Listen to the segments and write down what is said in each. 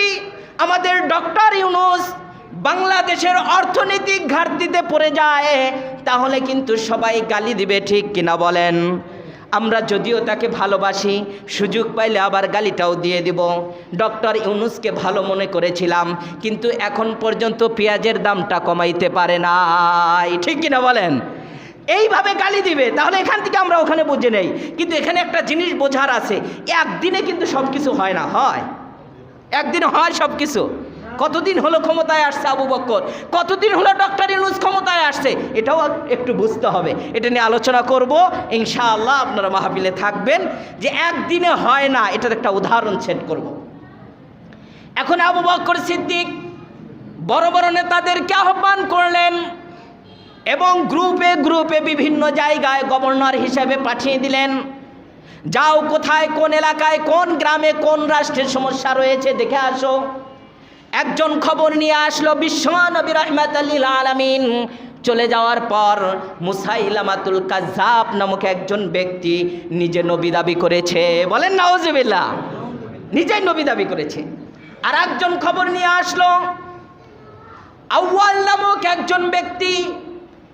যদি আমাদের ডক্টর ইউনুস বাংলাদেশের অর্থনৈতিক ঘাটতিতে পড়ে যায়, তাহলে কিন্তু সবাই গালি দিবে ঠিক কিনা বলেন? আমরা যদিও তাকে ভালোবাসি, সুযোগ পাইলে আবার গালিটাও দিয়ে দিব। ডক্টর ইউনুসকে ভালো মনে করেছিলাম, কিন্তু এখন পর্যন্ত পেঁয়াজের দামটা কমাইতে পারে নাই, ঠিক কিনা বলেন? এইভাবে গালি দিবে, তাহলে এখান থেকে আমরা ওখানে বুঝে নেই। কিন্তু এখানে একটা জিনিস বোঝার আছে, একদিনে কিন্তু সব কিছু হয় না, হয়। একদিন হয় সব কিছু কতদিন হলো ক্ষমতায় আসছে আবু বক্কর? কতদিন হলো ডক্টর ইউনুস ক্ষমতায় আসছে? এটাও একটু বুঝতে হবে। এটা নিয়ে আলোচনা করব। ইনশাআল্লাহ আপনারা মাহফিলে থাকবেন। যে একদিনে হয় না, এটার একটা উদাহরণ সেট করব। এখন আবু বক্কর সিদ্দিক বড় বড় নেতাদেরকে আহ্বান করলেন এবং গ্রুপে গ্রুপে বিভিন্ন জায়গায় গভর্নর হিসেবে পাঠিয়ে দিলেন। যাও কোথায়, কোন এলাকায়, কোন গ্রামে, কোন রাষ্ট্রের সমস্যা রয়েছে, দেখে আসো। একজন খবর নিয়ে আসলো বিশ্বনবী রহমাত আলামিন। চলে যাওয়ার পর মুসাইলামাতুল কাজাব নামক একজন ব্যক্তি নিজে নবী দাবি করেছে। বলেন নাওজবিল্লা নিজেই নবী দাবি করেছে। আর একজন খবর নিয়ে আসলো, আউয়াল নামক একজন ব্যক্তি,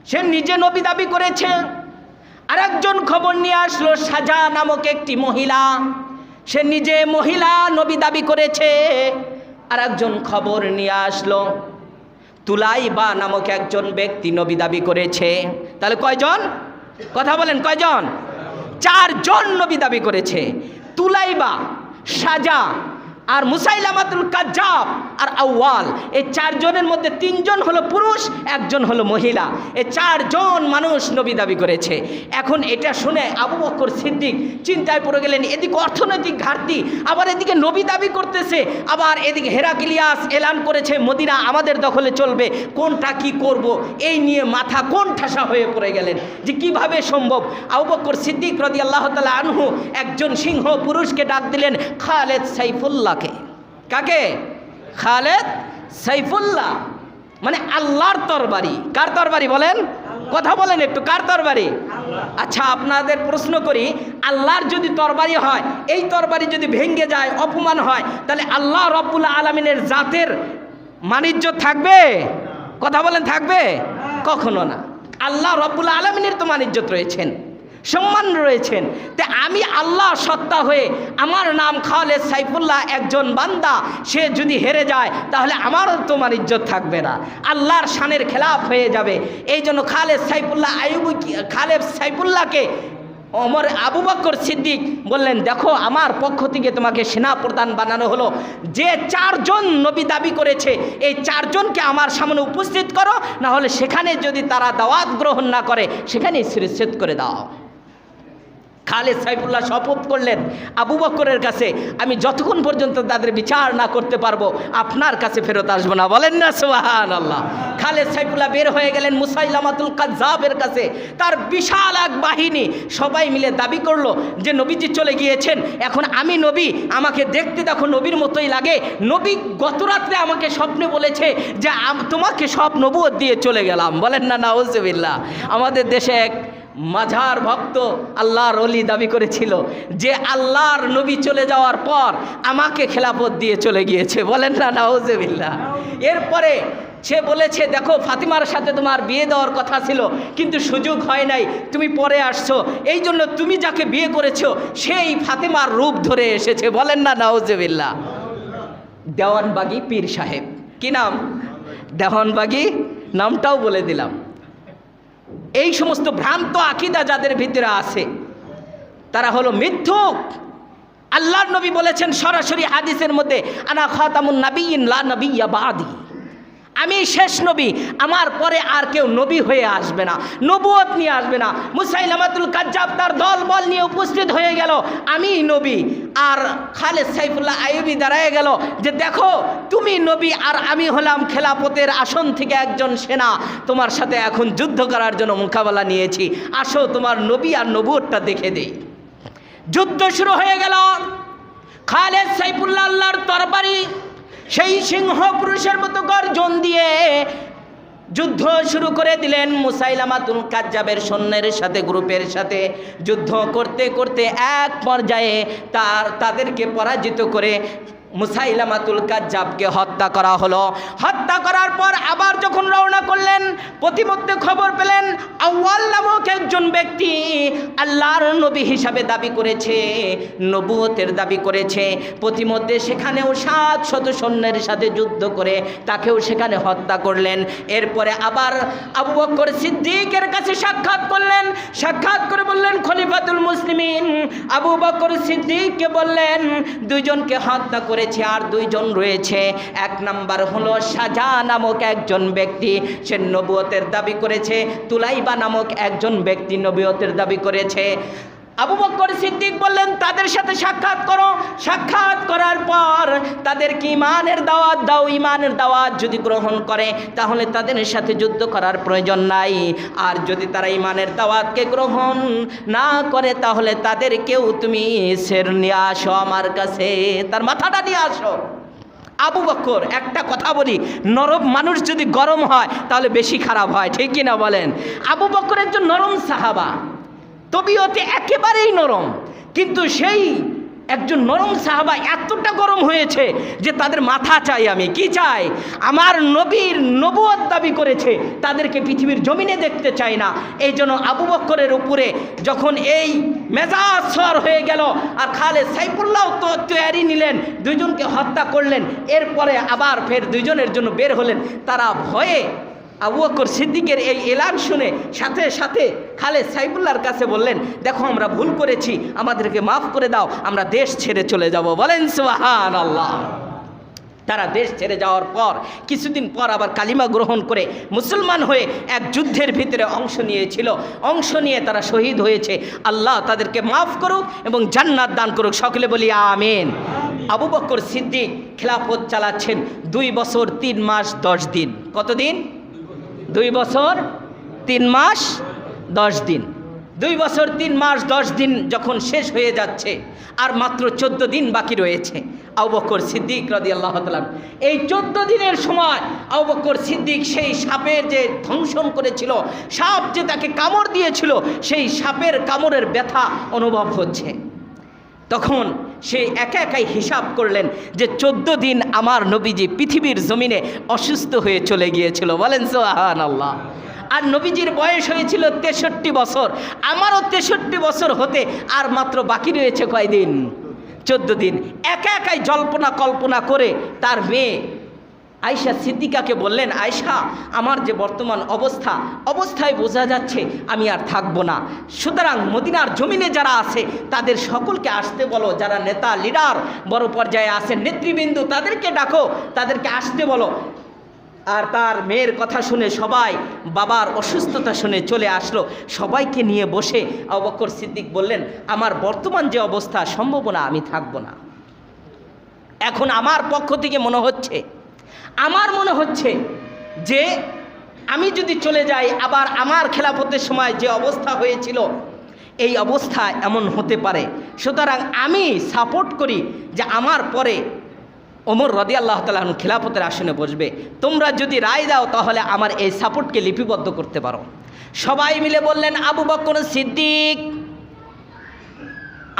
সে নিজে নবী দাবি করেছে। আর একজন খবর নিয়ে আসলো, সাজা নামক একটি মহিলা। সে নিজে মহিলা নবী দাবি করেছে। আর একজন খবর নিয়ে আসলো, তুলাইবা নামক একজন ব্যক্তি নবী দাবি করেছে। তাহলে কয়জন? কথা বলেন, কয়জন? চারজন নবী দাবি করেছে। তুলাইবা, সাজা আর মুসাইলামাতুল কাজ্জাব আর আউয়াল। এই চারজনের মধ্যে তিনজন হলো পুরুষ, একজন হলো মহিলা। এই চারজন মানুষ নবী দাবি করেছে। এখন এটা শুনে আবু বকর সিদ্দিক চিন্তায় পড়ে গেলেন, এদিকে অর্থনৈতিক ঘাটতি, আবার এদিকে নবী দাবি করতেছে, আবার এদিকে হেরাকিলিয়াস এলান করেছে, মদিনা আমাদের দখলে চলবে, কোনটা কি করব, এই নিয়ে মাথা কোন ঠাসা হয়ে পড়ে গেলেন? যে কীভাবে সম্ভব? আবু বকর সিদ্দিক রদি আল্লাহ তালা আনহু একজন সিংহ পুরুষকে ডাক দিলেন, খালেদ সাইফুল্লাহকে কাকে? খালেদ সাইফুল্লাহ। মানে আল্লাহর তরবারি। কার তরবারি বলেন? কথা বলেন একটু কার তরবারি? আচ্ছা আপনাদের প্রশ্ন করি আল্লাহর যদি তরবারি হয় এই তরবারি যদি ভেঙ্গে যায় অপমান হয় তাহলে আল্লাহ রব্বুল আলমিনের জাতের মানিজ্য থাকবে? কথা বলেন থাকবে? কখনো না। আল্লাহ রব্বুল আলমিনের তো মানিজ্যত রয়েছেন। সম্মান রয়েছেন। তে আমি আল্লাহ সত্তা হয়ে আমার নাম খালেদ সাইফুল্লাহ একজন বান্দা, সে যদি হেরে যায়, তাহলে আমারও তোমার ইজ্জত থাকবে না। আল্লাহর শানের খেলাফ হয়ে যাবে। এই জন্য খালেদ সাইফুল্লাহ আয়ুবু খালেদ সাইফুল্লাহকে অমর আবু বক্কর সিদ্দিক বললেন, দেখো, আমার পক্ষ থেকে তোমাকে সেনা প্রধান বানানো হলো। যে চারজন নবী দাবি করেছে, এই চারজনকে আমার সামনে উপস্থিত করো। না হলে সেখানে যদি তারা দাওয়াত গ্রহণ না করে, সেখানেই শিরচ্ছেদ করে দাও। খালেদ সাইফুল্লাহ শপথ করলেন, আবু বক্করের কাছে, আমি যতক্ষণ পর্যন্ত তাদের বিচার না করতে পারব, আপনার কাছে ফেরত আসব না। বলেন না সোহান আল্লাহ খালেদ সাইফুল্লাহ বের হয়ে গেলেন মুসাইলামাতুল কাজাবের কাছে। তার বিশাল এক বাহিনী সবাই মিলে দাবি করল যে, নবীজি চলে গিয়েছেন, এখন আমি নবী, আমাকে দেখতে দেখো, নবীর মতোই লাগে। নবী গত রাত্রে আমাকে স্বপ্নে বলেছে যে তোমাকে সব নবুয়ত দিয়ে চলে গেলাম। বলেন না না ওজবিল্লা আমাদের দেশে এক মাঝার ভক্ত আল্লাহর অলি দাবি করেছিল যে আল্লাহর নবী চলে যাওয়ার পর আমাকে খেলাফত দিয়ে চলে গিয়েছে। বলেন না নাউজবিল্লা এরপরে সে বলেছে, দেখো, ফাতিমার সাথে তোমার বিয়ে দেওয়ার কথা ছিল, কিন্তু সুযোগ হয় নাই, তুমি পরে আসছো। এই জন্য তুমি যাকে বিয়ে করেছ, সেই ফাতিমার রূপ ধরে এসেছে। বলেন না নাউজবিল্লা দেওয়ানবাগি পীর সাহেব। কি নাম? দেওয়ানবাগি? নামটাও বলে দিলাম। এই সমস্ত ভ্রান্ত আকিদা যাদের ভিতরে আছে, তারা হলো মিথ্যুক। আল্লাহর নবী বলেছেন সরাসরি হাদিসের মধ্যে, আনা খাতামুন নবীন লা নবী বাদি। আমি শেষ নবী, আমার পরে আর কেউ নবী হয়ে আসবে না, নবুয়ত নিয়ে আসবে না। মুসাইলামাতুল কাজ্জাব তার দল বল নিয়ে উপস্থিত হয়ে গেল, আমি নবী। আর খালেদ সাইফুল্লাহ আইবি দাঁড়ায় গেল যে, দেখো, তুমি নবী আর আমি হলাম খেলাপতের আসন থেকে একজন সেনা। তোমার সাথে এখন যুদ্ধ করার জন্য মোকাবেলা নিয়েছি। আসো, তোমার নবী আর নবুয়তটা দেখে দেই। যুদ্ধ শুরু হয়ে গেল। খালেদ সাইফুল্লাহ আল্লাহর তরবারি সেই সিংহ পুরুষের মতো গর্জন দিয়ে যুদ্ধ শুরু করে দিলেন মুসাইলামাতুল কাজ্জাবের সৈন্যের সাথে, গ্রুপের সাথে। যুদ্ধ করতে করতে এক পর্যায়ে তার, তাদেরকে পরাজিত করে মুসাইলামাতুল কাজ্জাবকে হত্যা করা হলো। হত্যা করার পর আবার যখন রওনা করলেন প্রতিমধ্যে খবর পেলেন, আউয়াল নামক একজন ব্যক্তি আল্লাহর নবী হিসাবে দাবি করেছে, নবুয়তের দাবি করেছে। প্রতিমধ্যে সেখানেও সাত শত সৈন্যের সাথে যুদ্ধ করে তাকেও সেখানে হত্যা করলেন। এরপরে আবার আবু বকর সিদ্দিকের কাছে সাক্ষাৎ করলেন। সাক্ষাৎ করে বললেন, খলিফাতুল মুসলিমিন। আবু বকর সিদ্দিককে বললেন, দুইজনকে হত্যা করেছে আর দুইজন রয়েছে। এক নাম্বার হলো সাজা নামক একজন ব্যক্তি, সে নবুয়তের দাবি করেছে। তুলাইবা নামক একজন ব্যক্তি নবুয়তের দাবি করেছে। আবু বক্কর সিদ্দিক বললেন, তাদের সাথে সাক্ষাৎ করো। সাক্ষাৎ করার পর তাদেরকে ইমানের দাওয়াত দাও। ইমানের দাওয়াত যদি গ্রহণ করে, তাহলে তাদের সাথে যুদ্ধ করার প্রয়োজন নাই। আর যদি তারা ইমানের দাওয়াতকে গ্রহণ না করে, তাহলে তাদেরকেও তুমি সের নিয়ে আসো আমার কাছে। তার মাথাটা নিয়ে আসো। আবু বক্কর একটা কথা বলি, নরম মানুষ যদি গরম হয়, তাহলে বেশি খারাপ হয়। ঠিক কিনা বলেন? আবু বক্কর একজন নরম সাহাবা। তবিয়তে একেবারেই নরম। কিন্তু সেই একজন নরম সাহাবা এতটা গরম হয়েছে যে তাদের মাথা চাই আমি। কি চাই? আমার নবীর নবুয়ত দাবি করেছে, তাদেরকে পৃথিবীর জমিনে দেখতে চাই না। এই জন্য আবু বক্করের উপরে যখন এই মেজাজ সর হয়ে গেল আর খালে সাইফুল্লাহ তো তৈরি নিলেন, দুইজনকে হত্যা করলেন, এরপরে আবার ফের দুইজনের জন্য বের হলেন, তারা ভয়ে আবু বকর সিদ্দিকের এই এলান শুনে সাথে সাথে খালে সাইফুল্লাহর কাছে বললেন, দেখো, আমরা ভুল করেছি, আমাদেরকে মাফ করে দাও, আমরা দেশ ছেড়ে চলে যাব। বলেন সুহান আল্লাহ তারা দেশ ছেড়ে যাওয়ার পর, কিছুদিন পর আবার কালিমা গ্রহণ করে মুসলমান হয়ে এক যুদ্ধের ভিতরে অংশ নিয়েছিল। অংশ নিয়ে তারা শহীদ হয়েছে। আল্লাহ তাদেরকে মাফ করুক এবং জান্নাত দান করুক। সকলে বলি, আমিন। আবু বক্কর সিদ্দিক খেলাফত চালাচ্ছেন দুই বছর, তিন মাস, দশ দিন। কতদিন? দুই বছর, তিন মাস, দশ দিন। দুই বছর, তিন মাস, দশ দিন যখন শেষ হয়ে যাচ্ছে, আর মাত্র চোদ্দ দিন বাকি রয়েছে, আবু বকর সিদ্দিক রদি আল্লাহ এই চোদ্দ দিনের সময় আবু বকর সিদ্দিক সেই সাপের যে ধ্বংসন করেছিল, সাপ যে তাকে কামড় দিয়েছিল, সেই সাপের কামড়ের ব্যথা অনুভব হচ্ছে। তখন সে একা একাই হিসাব করলেন যে চোদ্দ দিন আমার নবীজি পৃথিবীর জমিনে অসুস্থ হয়ে চলে গিয়েছিল। বলেন সোহান আল্লাহ আর নবীজির বয়স হয়েছিল তেষট্টি বছর। আমারও তেষট্টি বছর হতে আর মাত্র বাকি রয়েছে কয়দিন? চোদ্দ দিন। একা একাই জল্পনা কল্পনা করে তার মেয়ে আয়সা সিদ্দিকাকে বললেন আয়সা আমার যে বর্তমান অবস্থা, অবস্থায় বোঝা যাচ্ছে আমি আর থাকব না। সুতরাং মদিনার জমিনে যারা আছে, তাদের সকলকে আসতে বলো। যারা নেতা, লিডার, বড় পর্যায়ে আছেন, নেতৃবৃন্দ, তাদেরকে ডাকো, তাদেরকে আসতে বলো। আর তার মেয়ের কথা শুনে সবাই বাবার অসুস্থতা শুনে চলে আসলো। সবাইকে নিয়ে বসে অবকর সিদ্দিক বললেন, আমার বর্তমান যে অবস্থা, সম্ভাবনা আমি থাকব না। এখন আমার পক্ষ থেকে মনে হচ্ছে আমার মনে হচ্ছে যে আমি যদি চলে যাই, আবার আমার খেলাফতের সময় যে অবস্থা হয়েছিল, এই অবস্থা এমন হতে পারে। সুতরাং আমি সাপোর্ট করি যে আমার পরে ওমর রদি আল্লাহ তালন খেলাফতের আসনে বসবে। তোমরা যদি রায় দাও, তাহলে আমার এই সাপোর্টকে লিপিবদ্ধ করতে পারো। সবাই মিলে বললেন, আবু বকর সিদ্দিক,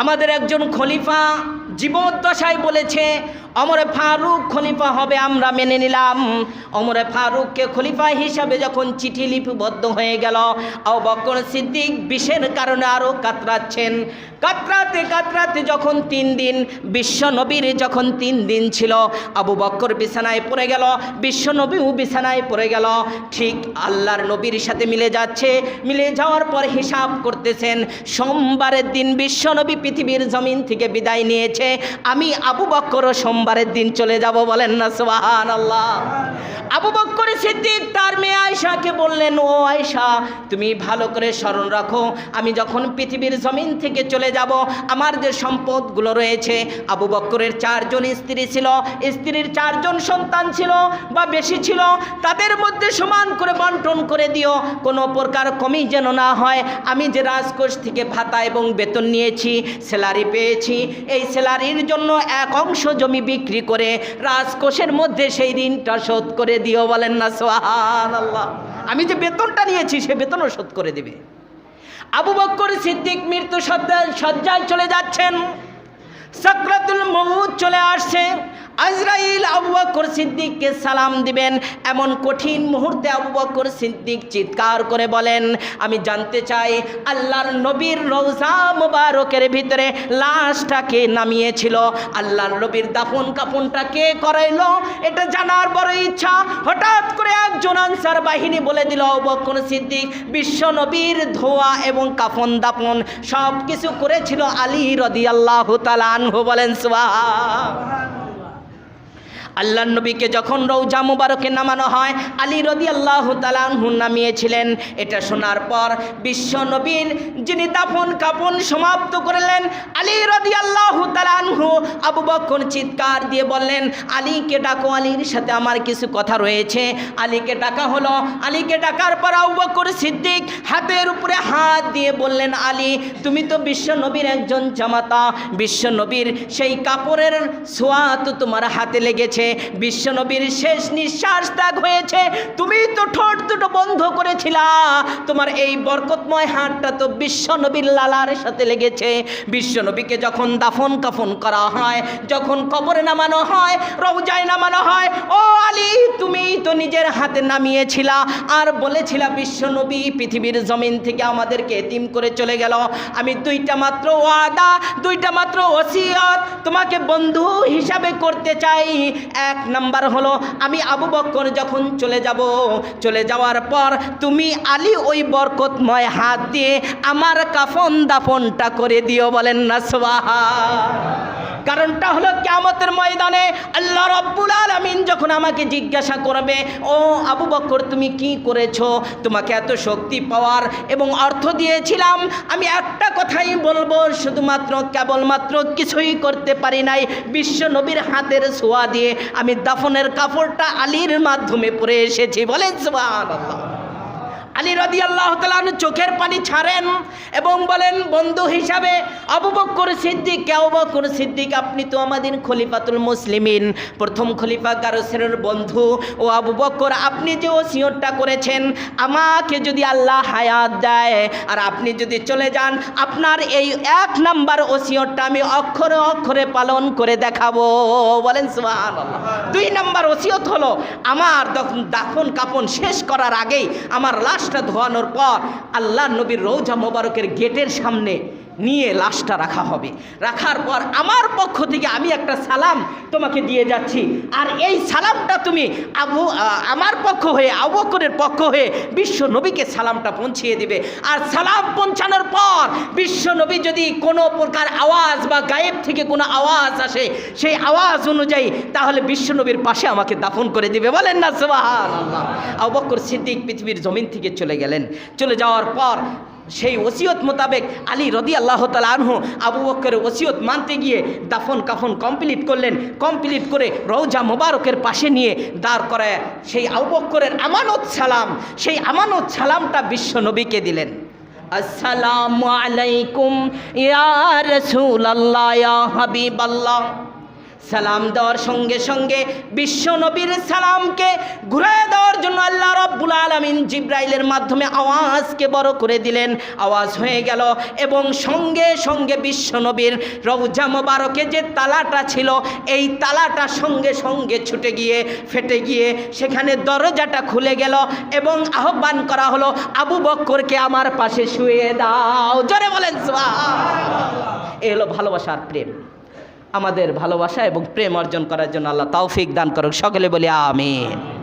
আমাদের একজন খলিফা জীবদ্দশায় বলেছে অমরে ফারুক খলিফা হবে, আমরা মেনে নিলাম। অমরে ফারুককে খলিফা হিসাবে যখন চিঠি লিপিবদ্ধ হয়ে গেল, আবু বকর সিদ্দিক বিষের কারণে আরও কাতরাচ্ছেন। কাতরাতে কাতরাতে যখন তিন দিন, বিশ্ব নবীর যখন তিন দিন ছিল, আবু বক্কর বিছানায় পড়ে গেল, বিশ্ব নবীও বিছানায় পড়ে গেল। ঠিক আল্লাহর নবীর সাথে মিলে যাচ্ছে, মিলে যাওয়ার পর হিসাব করতেছেন, সোমবারের দিন বিশ্ব নবী পৃথিবীর জমিন থেকে বিদায় নিয়েছে। আমি আবু বক্করও সোমবারের দিন চলে যাব বলেন না সোহান আল্লাহ আবু বক্কর সিদ্দিক, তার মেয়ে আয়সাকে বললেন, ও আয়সা তুমি ভালো করে স্মরণ রাখো। আমি যখন পৃথিবীর জমিন থেকে চলে যাব, আমার যে সম্পদগুলো রয়েছে, আবু বক্করের চারজন স্ত্রী ছিল। স্ত্রীর চারজন সন্তান ছিল বা বেশি ছিল, তাদের মধ্যে সমান করে বন্টন করে দিও। কোনো প্রকার কমি যেন না হয়। আমি যে রাজকোষ থেকে ভাতা এবং বেতন নিয়েছি, স্যালারি পেয়েছি। এই স্যালারির জন্য এক অংশ জমি বিক্রি করে রাজকোষের মধ্যে সেই ঋণটা শোধ করে দিও বলেন না সোহান আল্লাহ আমি যে বেতনটা নিয়েছি, সে বেতনও শোধ করে দেবে। আবু বক্কর সিদ্দিক মৃত্যু সজ্জায় চলে যাচ্ছেন। সাকরাতুল মহুদ চলে আসছে। আজরাইল আবু বকর সিদ্দিককে সালাম দিবেন। এমন কঠিন মুহূর্তে আবু বকর সিদ্দিক চিৎকার করে বলেন, আমি জানতে চাই, আল্লাহর নবীর রওজা মোবারকের ভিতরে লাশটাকে নামিয়েছিল। আল্লাহর নবীর দাফন কাফনটা কে করাইলো? এটা জানার বড় ইচ্ছা। হঠাৎ করে একজন আনসার বাহিনী বলে দিল, আবু বকর সিদ্দিক বিশ্ব নবীর ধোয়া এবং কাফন দাফন সব কিছু করেছিল আলী রদিয়াল্লাহু তাআলা আনহু। বলেন, সুবহান। আল্লাহ নবীকে যখন রৌজা মুবারকে নামানো হয়, আলী রদি আল্লাহ তালানহু নামিয়েছিলেন। এটা শোনার পর বিশ্ব নবীর যিনি দাফন কাপন সমাপ্ত করলেন, আলী রদি আল্লাহ তালানহু আবু বকর চিৎকার দিয়ে বললেন, আলীকে ডাকো, আলীর সাথে আমার কিছু কথা রয়েছে। আলীকে ডাকা হলো। আলীকে ডাকার পর আবু বকর সিদ্দিক হাতের উপরে হাত দিয়ে বললেন, আলী, তুমি তো বিশ্ব নবীর একজন জামাতা। বিশ্ব নবীর সেই কাপড়ের ছোঁয়া তো তোমার হাতে লেগেছে। বিশ্বনবীর শেষ নিঃশ্বাস ত্যাগ হয়েছে। তুমি তো ঠোঁট দুটো বন্ধ করেছিলা। তোমার এই বরকতময় হাতটা তো বিশ্বনবীর লালার সাথে লেগেছে। বিশ্বনবীকে যখন দাফন কাফন করা হয়, যখন কবরে নামানো হয় রৌজায় নামানো হয়, ও আলী, তুমি তো নিজের হাতে নামিয়েছিলা আর বলেছিলা, বিশ্বনবী পৃথিবীর জমিন থেকে আমাদেরকে এতিম করে চলে গেল। আমি দুইটা মাত্র ওয়াদা, দুইটা মাত্র ওসিয়ত তোমাকে বন্ধু হিসাবে করতে চাই। এক নাম্বার হলো, আমি আবু বক্কর যখন চলে যাব, চলে যাওয়ার পর তুমি আলী ওই বরকতময় হাত দিয়ে আমার কাফন দাফনটা করে দিও বলেন না সোয়াহা কারণটা হলো কেমতের ময়দানে আল্লাহ রব্বুল আলমিন যখন আমাকে জিজ্ঞাসা করবে, ও আবু বক্কর তুমি কি করেছ? তোমাকে এত শক্তি পাওয়ার এবং অর্থ দিয়েছিলাম। আমি একটা কথাই বলব, শুধুমাত্র কেবলমাত্র কিছুই করতে পারি নাই। বিশ্ব নবীর হাতের ছোঁয়া দিয়ে আমি দাফনের কাপড়টা আলীর মাধ্যমে পরে এসেছি। বলেন সুবহানাল্লাহ। আলী রদি আল্লাহ তালু চোখের পানি ছাড়েন এবং বলেন, বন্ধু হিসাবে আবু বক্কর সিদ্দিক, কে আবু বক্কর সিদ্দিক? আপনি তো আমাদের খলিফাতুল মুসলিমিন। প্রথম খলিফা গারসের বন্ধু। ও আবু বক্কর আপনি যে ও ওসিয়তটা করেছেন, আমাকে যদি আল্লাহ হায়াত দেয় আর আপনি যদি চলে যান, আপনার এই এক নাম্বার ওসিয়তটা আমি অক্ষরে অক্ষরে পালন করে দেখাবো। বলেন, সুবহানাল্লাহ। দুই নম্বর ওসিয়ত হলো আমার দাফন কাপন শেষ করার আগেই আমার লাশটা ধোয়ানোর পর আল্লাহ নবীর রৌজা মোবারকের গেটের সামনে নিয়ে লাশটা রাখা হবে। রাখার পর আমার পক্ষ থেকে আমি একটা সালাম তোমাকে দিয়ে যাচ্ছি। আর এই সালামটা তুমি আবু আমার পক্ষ হয়ে আবকরের পক্ষ হয়ে বিশ্ব নবীকে সালামটা পৌঁছিয়ে দিবে। আর সালাম পৌঁছানোর পর বিশ্ব নবী যদি কোনো প্রকার আওয়াজ বা গায়েব থেকে কোনো আওয়াজ আসে, সেই আওয়াজ অনুযায়ী তাহলে বিশ্ব নবীর পাশে আমাকে দাফন করে দিবে। বলেন না সুবহান আবু বকর সিদ্দিক পৃথিবীর জমিন থেকে চলে গেলেন। চলে যাওয়ার পর সেই ওসিয়ত মোতাবেক আলী রদি আল্লাহ তালা আনহু আবু বক্করের ওসিয়ত মানতে গিয়ে দাফন কাফন কমপ্লিট করলেন। কমপ্লিট করে রৌজা মোবারকের পাশে নিয়ে দাঁড় করায় সেই আবু বক্করের আমানত সালাম, সেই আমানত সালামটা বিশ্ব নবীকে দিলেন। আসসালামু আলাইকুম ইয়া রাসূলুল্লাহ, ইয়া হাবিবাল্লাহ। সালাম দেওয়ার সঙ্গে সঙ্গে বিশ্ব নবীর সালামকে ঘুরে দেওয়ার জন্য আল্লাহ রব্বুল আলমিন জিব্রাইলের মাধ্যমে আওয়াজকে বড় করে দিলেন। আওয়াজ হয়ে গেল এবং সঙ্গে সঙ্গে বিশ্ব নবীর রৌজা মোবারকে যে তালাটা ছিল, এই তালাটা সঙ্গে সঙ্গে ছুটে গিয়ে, ফেটে গিয়ে সেখানে দরজাটা খুলে গেল এবং আহ্বান করা হলো, আবু বক্করকে আমার পাশে শুয়ে দাও। জোরে বলেন। এ হলো ভালোবাসার প্রেম। আমাদের ভালোবাসা এবং প্রেম অর্জন করার জন্য আল্লাহ তৌফিক দান করুক। সকলে বলি আমিন।